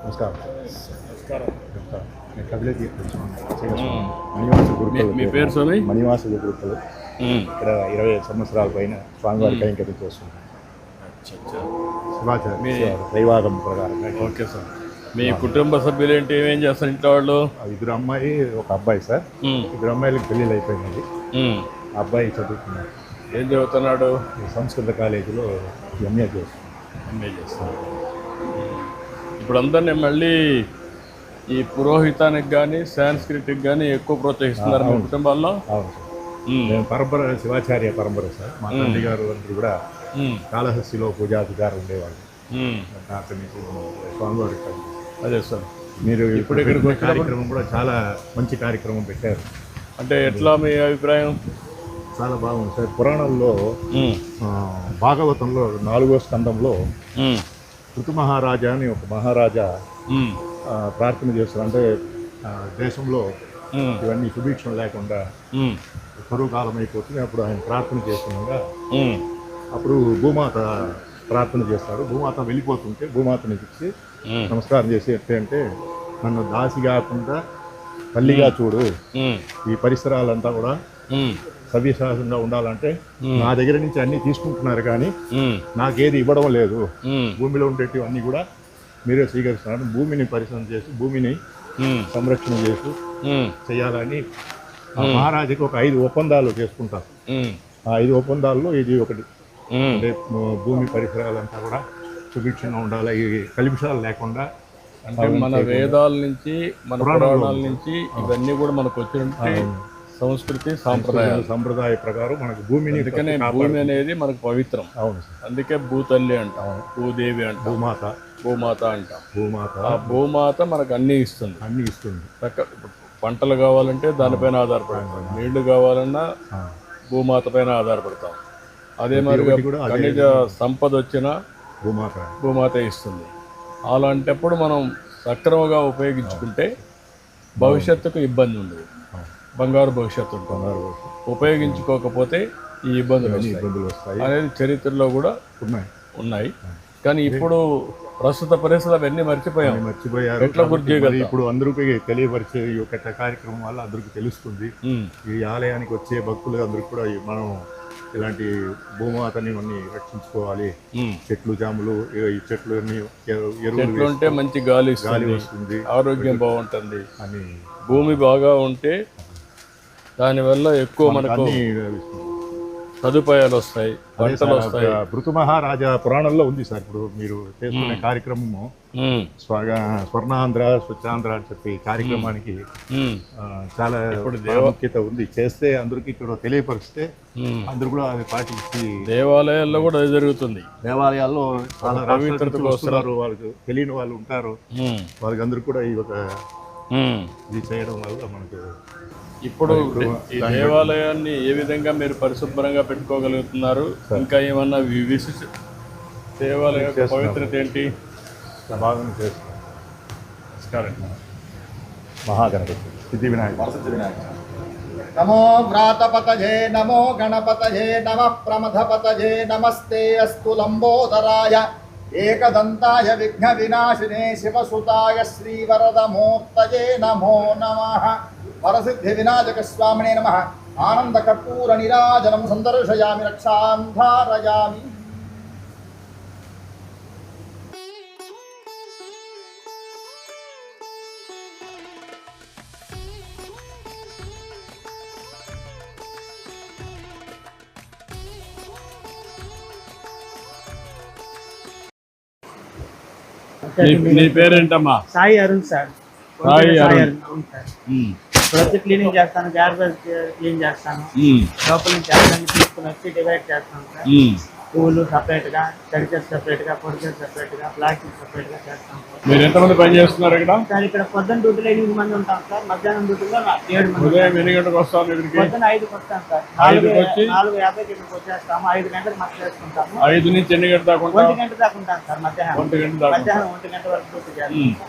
నమస్కారం. మణివాస గురుకులు మీ పేరు స్వామి? మణివాస గురుకులు ఇక్కడ ఇరవై సంవత్సరాల పైన స్వామివారి కైంకర్యం చేస్తున్నాం దైవాగం ఓకే సార్. మీ కుటుంబ సభ్యులు ఏంటి ఏమేం చేస్తారు ఇంట్లో వాళ్ళు? ఇద్దరు అమ్మాయి ఒక అబ్బాయి సార్. ఇద్దరు అమ్మాయిలకు పెళ్ళిళ్ళు అయిపోయినది అబ్బాయి చదువుతున్నాడు ఏం చదువుతున్నాడు? సంస్కృత కాలేజీలో ఎంఏ చేస్తున్నాడు. ఎంఏ చేస్తున్నాడు. ఇప్పుడు అందరినీ మళ్ళీ ఈ పురోహితానికి కానీ సాంస్క్రిట్కి కానీ ఎక్కువ ప్రోత్సహిస్తున్నారు మీ కుటుంబాల్లో? అవును పరంపర శివాచార్య పరంపర సార్. మా తండ్రి గారు అందరూ కూడా కాళహస్తిలో పూజాధికారులు ఉండేవాళ్ళు. ఉమ్. అక్కడి నుంచి స్వామివారి. అదే సార్. మీరు ఇప్పుడు ఇక్కడికి కార్యక్రమం కూడా చాలా మంచి కార్యక్రమం పెట్టారు. అంటే ఎట్లా మీ అభిప్రాయం? చాలా బాగుంది సార్. పురాణంలో భాగవతంలో నాలుగో స్కందంలో ఉమ్, ఋతు మహారాజా అని ఒక మహారాజా ప్రార్థన చేస్తారు. అంటే దేశంలో ఇవన్నీ సుభిక్షం లేకుండా కరువు కాలం అయిపోతుంది అప్పుడు ఆయన ప్రార్థన చేస్తుండగా అప్పుడు భూమాత ప్రార్థన చేస్తాడు. భూమాత వెళ్ళిపోతుంటే భూమాతని ఉమ్, నమస్కారం చేసి అంటే నన్ను దాసి కాకుండా తల్లిగా చూడు. ఈ పరిసరాలంతా కూడా సవ్యశాసంగా ఉండాలంటే నా దగ్గర నుంచి అన్ని తీసుకుంటున్నారు కానీ నాకేది ఇవ్వడం లేదు. భూమిలో ఉండేటివన్నీ కూడా మీరే స్వీకరిస్తున్నారు. భూమిని పరిశ్రమ చేసి భూమిని సంరక్షణ చేసి చేయాలని మహారాజుకి ఒక ఐదు ఒప్పందాలు చేసుకుంటారు. ఆ ఐదు ఒప్పందాల్లో ఇది ఒకటి. అంటే భూమి పరిసరాలంతా కూడా సుభిక్షంగా ఉండాలి. ఈ కలుషాలు లేకుండా అంటే మన వేదాల నుంచి మన పురాణాల నుంచి ఇవన్నీ కూడా మనకు వచ్చినట్టు సంస్కృతి సాంప్రదాయాలు. సంప్రదాయ ప్రకారం మనకు భూమిని అందుకనే భూమి అనేది మనకు పవిత్రం. అవును అందుకే భూతల్లి అంటాం భూదేవి అంటాం భూమాత. భూమాత అంటాం. భూమాత. ఆ భూమాత మనకు అన్ని ఇస్తుంది. అన్ని ఇస్తుంది. చక్క పంటలు కావాలంటే దానిపైన ఆధారపడతాం. నీళ్ళు కావాలన్నా. భూమాత పైన ఆధారపడతాం. అదే మరి ఖనిజ సంపద వచ్చినా భూమాత. భూమాత ఇస్తుంది. అలాంటప్పుడు మనం సక్రమంగా ఉపయోగించుకుంటే భవిష్యత్తుకు ఇబ్బంది ఉండదు. బంగారు భవిష్యత్తు ఉంటుంది. ఉపయోగించుకోకపోతే ఈ ఇబ్బందులు ఇబ్బందులు వస్తాయి. అనేది చరిత్రలో కూడా ఉన్నాయి. ఉన్నాయి. కానీ ఇప్పుడు ప్రస్తుత పరిస్థితులు అవన్నీ మర్చిపోయాం. అవి మర్చిపోయారు. ఎట్లా గుర్తు ఇప్పుడు అందరికీ తెలియపరిచే ఈ యొక్క కార్యక్రమం వల్ల అందరికీ తెలుస్తుంది. ఈ ఆలయానికి వచ్చే భక్తులు అందరికీ కూడా మనం ఇలాంటి భూమాతని అన్ని రక్షించుకోవాలి. చెట్లు జాములు ఈ- చెట్లు ఎరువులు ఉంటే మంచి గాలి గాలి వస్తుంది. ఆరోగ్యం బాగుంటుంది. అని భూమి బాగా ఉంటే దానివల్ల ఎక్కువ మనకు సదుపాయాలు వస్తాయి పంటలు వస్తాయి. పురాణంలో ఉంది సార్ ఇప్పుడు మీరు చేసుకునే కార్యక్రమము. స్వర్ణాంధ్ర స్వచ్ఛాంధ్ర అని చెప్పి కార్యక్రమానికి చాలా ప్రాముఖ్యత ఉంది. చేస్తే అందరికీ ఇక్కడ తెలియపరిస్తే. అందరూ కూడా అది పాటించి దేవాలయాల్లో కూడా అది జరుగుతుంది. దేవాలయాల్లో చాలా వస్తున్నారు వాళ్ళకి తెలియని వాళ్ళు ఉంటారు. వాళ్ళకి అందరూ కూడా ఈ ఒక. ఇది చేయడం వల్ల మనకు ఇప్పుడు ఈ దేవాలయాన్ని ఏ విధంగా మీరు పరిశుభ్రంగా పెట్టుకోగలుగుతున్నారు? ఇంకా ఏమన్నా విశిష్ట దేవాలయ పవిత్రత ఏంటి? బాగా చేస్తాం నమస్కారం. మహాగణపతి. సిద్ధి వినాయక. నమో వ్రాతపతజే నమో గణపతజే నమ ప్రమథపతజే నమస్తే అస్తు లంబోదరాయ. ఏకదంతాయ విఘ్న వినాశినే శివసుతాయ శ్రీవరదమూర్తయే నమో నమ వరసిద్ధి వినాయక స్వామినే నమ ఆనంద నీ- పేరేంటమ్మా? సాయి అరుణ్ సార్. సాయి అరుణ్. అవును సార్. ప్రతి క్లీనింగ్ చేస్తాను గార్బేజ్ క్లీన్ చేస్తాను. లోపల నుంచి తీసుకుని వచ్చి డివైడ్ చేస్తాను సార్. పువ్వులు సపరేట్గా తడిచేది సపరేట్గా పొడిచేది సపరేట్గా ప్లాస్టిక్ సపరేట్గా చేస్తాం. మీరు ఎంతమంది పని చేస్తున్నారు ఇక్కడ? సార్ ఇక్కడ పొద్దున్న డ్యూటీలో ఎనిమిది మంది ఉంటాం సార్ మధ్యాహ్నం డ్యూటీలో ఏడు మంది ఉదయం ఎన్ని గంటలకు వస్తాను ఇక్కడికి? పొద్దున్న ఐదుకి వస్తాం సార్. నాలుగు వచ్చి? నాలుగు యాభైకి ఇక్కడికి వచ్చేస్తాము ఐదు గంటలకు మధ్య చేసుకుంటాము. ఐదు నుంచి ఎన్ని గంటల దాకా ఒంటి గంట దాకా ఉంటాం సార్ మధ్యాహ్నం. ఒంటి గంట మధ్యాహ్నం ఒంటి గంట వరకు డ్యూటీ చేస్తాం.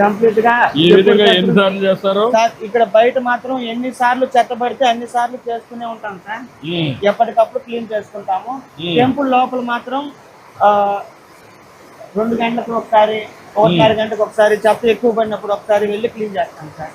కంప్లీట్గా ఈ విధంగా చేస్తారు? సార్ ఇక్కడ బయట మాత్రం ఎన్ని సార్లు చెత్త పడితే అన్ని సార్లు చేస్తూనే ఉంటాం సార్. ఎప్పటికప్పుడు క్లీన్ చేసుకుంటాము. టెంపుల్ లోపల మాత్రం రెండు గంటలకు ఒకసారి ఒకటిన్నర గంటకు ఒకసారి చెత్త ఎక్కువ పడినప్పుడు ఒకసారి వెళ్ళి క్లీన్ చేస్తాం సార్.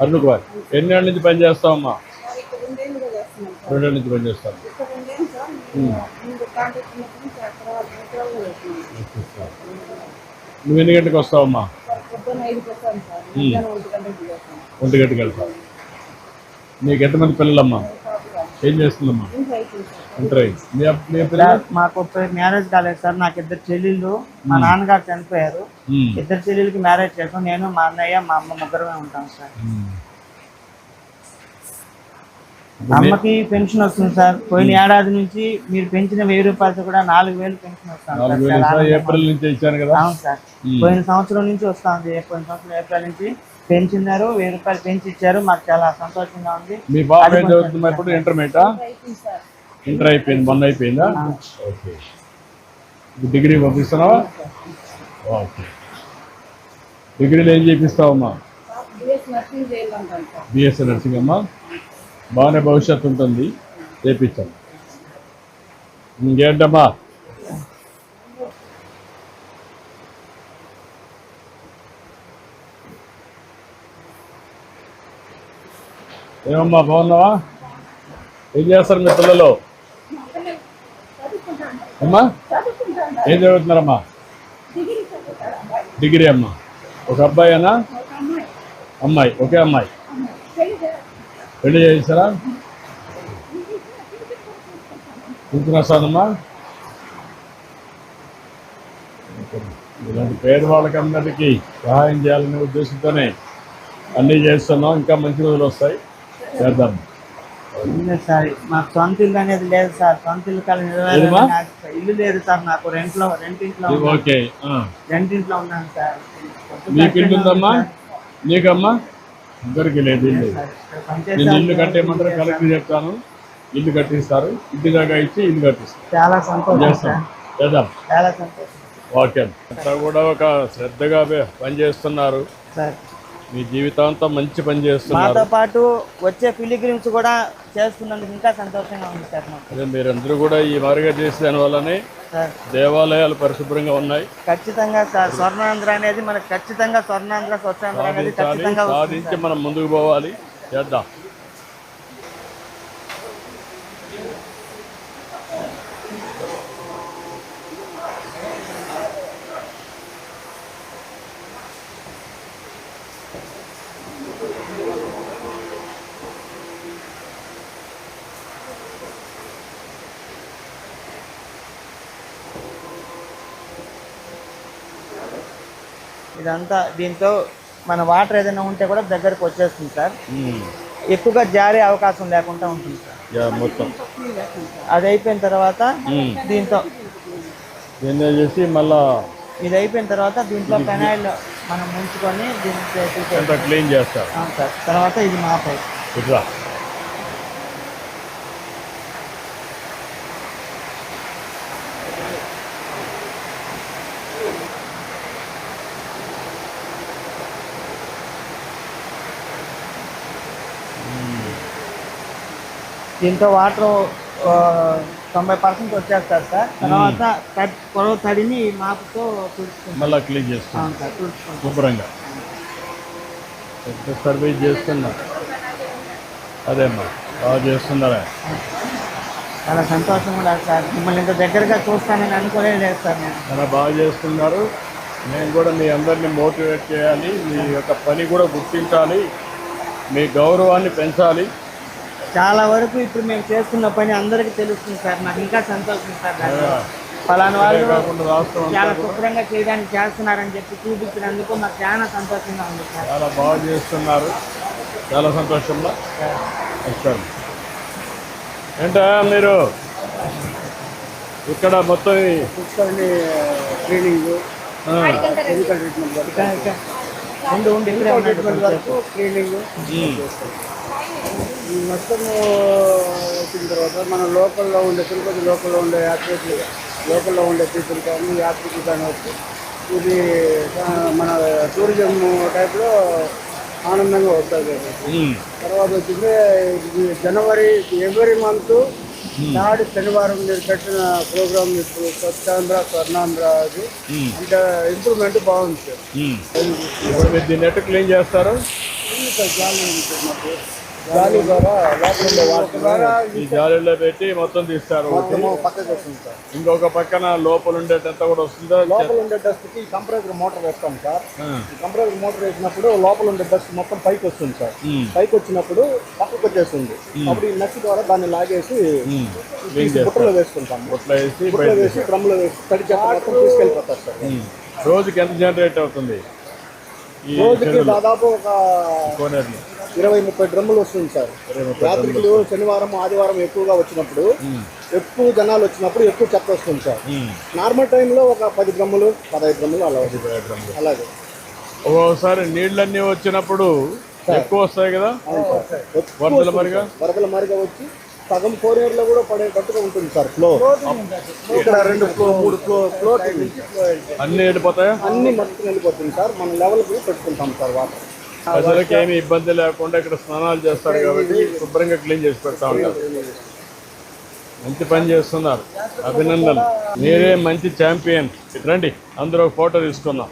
అరుణ్ కుమార్ ఎన్నేళ్ళ నుంచి పని చేస్తావమ్మా? రెండేళ్ళ నుంచి పని చేస్తాను నువ్వు ఎన్ని గంటలకు వస్తావమ్మా? ఒంటి గంటకి వెళ్తావు. నీకు ఎంతమంది పిల్లలమ్మా? ఏం చేస్తుందమ్మా? మాకు మ్యారేజ్ కాలేదు సార్. నాకు ఇద్దరు చెల్లెళ్ళు. మా నాన్నగారు చనిపోయారు. ఇద్దరు చెల్లెలకి మ్యారేజ్ చేసాం. నేను మా అన్నయ్య మా అమ్మ ముగ్గురమే ఉంటాం సార్. అమ్మకి పెన్షన్ వస్తుంది సార్. పోయిన ఏడాది నుంచి మీరు పెంచిన వెయ్యి రూపాయలతో కూడా నాలుగు వేలు పెన్షన్ వస్తుంది సార్. ఏప్రిల్ నుంచి ఇచ్చాను కదా? అవును. పోయిన సంవత్సరం నుంచి వస్తుంది. పోయిన సంవత్సరం ఏప్రిల్ నుంచి పెంచినారు. వెయ్యి రూపాయలు పెంచి ఇచ్చారు. మాకు చాలా సంతోషంగా ఉంది. మీ బాబు ఇంటర్మీడియటా ఇంటర్ అయిపోయింది మొన్న అయిపోయిందా? Okay degree పంపిస్తున్నావా? ఓకే డిగ్రీలో ఏం చేపిస్తావమ్మా? బిఎస్సీ నర్సింగ్ అమ్మా? బాగానే భవిష్యత్తు ఉంటుంది. చేపించాను ఇంకేంటమ్మా? ఏమమ్మా బాగున్నావా? ఏం చేస్తారు మీ పిల్లలు? అమ్మా? ఏం చదువుతున్నారమ్మా? డిగ్రీ అమ్మా. ఒక అబ్బాయేనా? అమ్మాయి. ఒకే అమ్మాయి. పెళ్ళి చేస్తారా ఇంకునొస్తానమ్మా ఇలాంటి పేరు వాళ్ళకందరికీ సహాయం చేయాలనే ఉద్దేశంతోనే అన్నీ చేస్తున్నాం. ఇంకా మంచి రోజులు వస్తాయి. చేద్దాం. సార్. మాకు సొంత ఇల్లు అనేది లేదు సార్. సొంత ఇల్లు ఏదమ్మా? ఇల్లు లేదు సార్ నాకు రెంట్లో రెంట్ ఇంట్లో ఇది ఓకే ఆ. రెంట్ ఇంట్లో ఉన్నాను సార్ మీకు ఇల్లు ఉందమ్మా నీకమ్మా? ఇద్దరికి లేదు ఇల్లు. నేను ఇల్లు కట్టేయమంటారు కలెక్టర్ చెప్తాను. ఇల్లు కట్టిస్తారు. ఇంటి దాకా ఇచ్చి ఇల్లు కట్టిస్తాను చాలా సంతోషం చేస్తాం. చేద్దాం. చాలా సంతోషం. ఓకే. అంతా కూడా ఒక శ్రద్ధగా పనిచేస్తున్నారు. సార్. మీ జీవితాంతం మంచి పని మాతో చేస్తున్నారు పాటు వచ్చే పిలిగ్రిమ్స్ కూడా చేస్తున్నందుకు ఇంకా సంతోషంగా ఉంది సార్ అదే మీరందరూ కూడా ఈ మారుగా చేసే దానివల్లనే సార్. దేవాలయాలు పరిశుభ్రంగా ఉన్నాయి. ఖచ్చితంగా సార్ స్వర్ణాంధ్ర అనేది మనకు ఖచ్చితంగా స్వర్ణాంధ్ర స్వచ్ఛాంధ్ర అనేది ఖచ్చితంగా సాధించి. మనం ముందుకు పోవాలి. చేద్దాం. ఇదంతా దీంతో మన వాటర్ ఏదైనా ఉంటే కూడా దగ్గరకు వచ్చేస్తుంది సార్. ఎక్కువగా జారే అవకాశం లేకుండా ఉంటుంది సార్ మొత్తం అది అయిపోయిన తర్వాత. దీంతో దీన్ని చేసి మళ్ళా ఇది అయిపోయిన తర్వాత దీంట్లో పెనాయిల్ మనం ముంచుకొని. ఎంత క్లీన్ అవును సార్ తర్వాత ఇది మా పైప్ దీంతో వాటర్ తొంభై పర్సెంట్ వచ్చేస్తారు సార్. తర్వాత పొడవు తడిని మాపుతో తుడుచుకుంటాం. మళ్ళా క్లీన్ చేస్తాం. సార్ తుడుచుకుంటాం. శుభ్రంగా. పెద్ద సర్వీస్ చేస్తున్నా. అదేమ్మా బాగా చేస్తున్నారా? చాలా సంతోషం కూడా సార్. మిమ్మల్ని ఇంత దగ్గరగా చూస్తానని అనుకోలేదు లేదు సార్ నేను. చాలా బాగా చేస్తున్నారు. నేను కూడా మీ అందరినీ మోటివేట్ చేయాలి. మీ యొక్క పని కూడా గుర్తించాలి. మీ గౌరవాన్ని పెంచాలి. చాలా వరకు ఇప్పుడు మేము చేస్తున్న పని అందరికీ తెలుస్తుంది సార్. నాకు ఇంకా సంతోషం సార్. ఫలానా వాళ్ళు చాలా శుభ్రంగా చేయడానికి చేస్తున్నారని చెప్పి చూపించినందుకు నాకు చాలా సంతోషంగా ఉంది సార్. చాలా బాగా చేస్తున్నారు. చాలా సంతోషంగా. ఏంటా మీరు? ఇక్కడ మొత్తం క్లీనింగ్ ఆ, ఉండి ఉండి ఇక్కడే ఉన్నాడు కొంచెంసేపు. క్లీనింగ్ ఉమ్, ఈ మొత్తం వచ్చిన తర్వాత మన లోకల్లో ఉండే తిరుపతి లోకల్లో ఉండే యాత్రికులు లోకల్లో ఉండే పీపుల్ కానీ యాత్రికులు కానీ వచ్చి ఇది మన టూరిజం టైప్లో ఆనందంగా వస్తుంది తర్వాత వచ్చింది జనవరి ఎవ్రీ మంత్ నాడు శనివారం మీరు పెట్టిన ప్రోగ్రామ్ ఇప్పుడు స్వచ్ఛాంధ్ర స్వర్ణాంధ్ర అది. అంటే ఇంప్రూవ్మెంట్ బాగుంది సార్. దీన్ని ఎట్టు క్లీన్ చేస్తారు? ద్వారా లోపల ఉండే ద్వారా ఈ జాలీలో పెట్టి మొత్తం తీస్తారు. పక్కకు వస్తుంది సార్ ఇంకొక పక్కన లోపల ఉండేటంత కూడా వస్తుందా? లోపల ఉండే డస్ట్కి కంప్రెసర్ మోటార్ వేస్తాం సార్. కంప్రెసర్ మోటార్ వేసినప్పుడు లోపల ఉండే డస్ట్ మొత్తం పైకి వస్తుంది సార్. పైకి వచ్చినప్పుడు పక్కకు వచ్చేస్తుంది. అప్పుడు ఈ నచ్చి ద్వారా దాన్ని లాగేసి బుట్టలో వేసుకుంటాం బుట్టలో వేసి బుట్టలో వేసి డ్రమ్లో వేసి తడి మొత్తం తీసుకెళ్ళిపోతారు సార్. రోజుకి ఎంత జనరేట్ అవుతుంది? రోజుకి దాదాపు ఒక కోనేరులో. ఇరవై ముప్పై డ్రమ్ములు వస్తుంది సార్. యాత్రికులు శనివారం ఆదివారం ఎక్కువగా వచ్చినప్పుడు ఎక్కువ జనాలు వచ్చినప్పుడు ఎక్కువ చెత్త వస్తుంది సార్. నార్మల్ టైంలో ఒక పది డ్రమ్ములు పదహైదు డ్రమ్ములు అలా. అలాగే. ఒక్కోసారి నీళ్ళన్నీ వచ్చినప్పుడు ఎక్కువ వస్తాయి కదా? వరదల మరిగా? సార్. వరదల మరిగా వచ్చి సగం కోనేరులో కూడా పడేటట్టుగా ఉంటుంది సార్ ఫ్లో ఇక్కడ రెండు ఫ్లో మూడు ఫ్లో ఫ్లో. అన్ని వెళ్ళిపోతాయా అన్ని మొత్తం వెళ్ళిపోతుంది సార్. మన లెవెల్ కూడా పెట్టుకుంటాం సార్ వాటర్. ప్రజలకి ఏమి ఇబ్బంది లేకుండా ఇక్కడ స్నానాలు చేస్తారు కాబట్టి శుభ్రంగా క్లీన్ చేసి పెడతా ఉంటారు. మంచి పని చేస్తున్నారు. అభినందనలు. మీరే మంచి ఛాంపియన్. రండి అందరూ ఒక ఫోటో తీసుకుందాం.